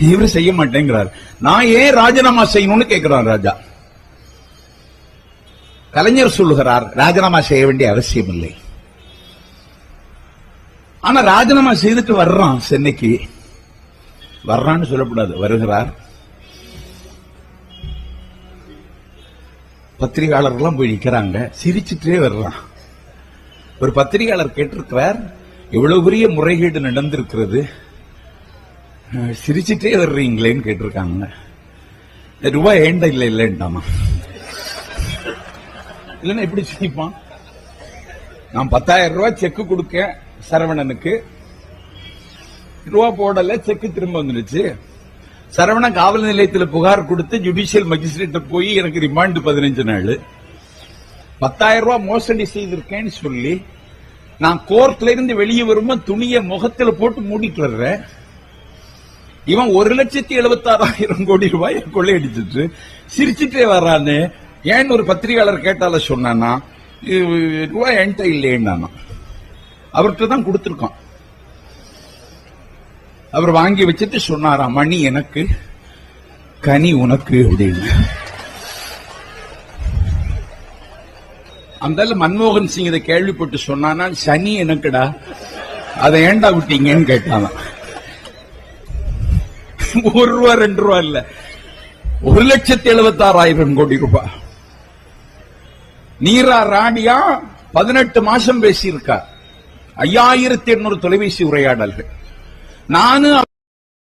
இவரு செய்ய மாட்டேங்கிறார். நான் ஏன் ராஜினாமா செய்யணும்னு கேட்கிறான் ராஜா. கலைஞர் சொல்லுகிறார் ராஜினாமா செய்ய வேண்டிய அவசியம் இல்லை. ஆனா ராஜினாமா செய்துட்டு வர்றான் சென்னைக்கு. வர்றான்னு சொல்லக்கூடாது வருகிறார். பத்திரிகையாளர்கள்லாம் போய் நிக்கிறாங்க சிரிச்சுட்டே வர்றான். ஒரு பத்திரிகையாளர் கேட்டிருக்கிறார் இவ்வளவு பெரிய முறைகேடு நடந்திருக்கிறது. சிரிச்சுட்டே வர்றீங்களேன்னு கேட்டிருக்காங்க. ரூபாய் ஏண்ட இல்லை இல்லைன்ட்டாமா? இல்லைன்னா எப்படி சிரிப்பான்? நான் பத்தாயிரம் ரூபாய் செக்கு கொடுக்க சரவணனுக்கு. ரூபா போடல செக்கு திரும்ப வந்துடுச்சு. சரவணன் காவல் நிலையத்தில் புகார் கொடுத்து ஜுடிஷியல் மஜிஸ்ட்ரேட்ட போய் எனக்கு ரிமாண்ட் பதினஞ்சு நாள். பத்தாயிரம் ரூபாய் மோசடி செய்திருக்கேன்னு சொல்லி நான் கோர்ட்ல இருந்து வெளியே வரும்போது துணியை முகத்தில் போட்டு மூடிட்டு வர்றேன். இவன் ஒரு லட்சத்தி எழுபத்தாறாயிரம் கோடி ரூபாய் கொள்ளையடிச்சிட்டு சிரிச்சுட்டே வர்றான்னு ஏன் ஒரு பத்திரிகையாளர் கேட்டால சொன்னானா ரூபாய் என்கிட்ட இல்லையேன்னா அவர்கிட்ட தான் கொடுத்திருக்கான். அவர் வாங்கி வச்சுட்டு சொன்னாரா மணி எனக்கு கனி உனக்கு அப்படின்னு. அந்த மன்மோகன் சிங் இதை கேள்விப்பட்டு சொன்னானா சனி எனக்குடா அதை ஏன்டா விட்டீங்கன்னு கேட்டான் ஒரு ரூபா ரெண்டு ரூபா இல்ல. ஒரு லட்சத்தி எழுபத்தி ஆறாயிரம் கோடி ரூபாய் நீரா ராணியா பதினெட்டு மாசம் பேசியிருக்கார். ஐயாயிரத்தி எண்ணூறு தொலைபேசி உரையாடல்கள். நானும்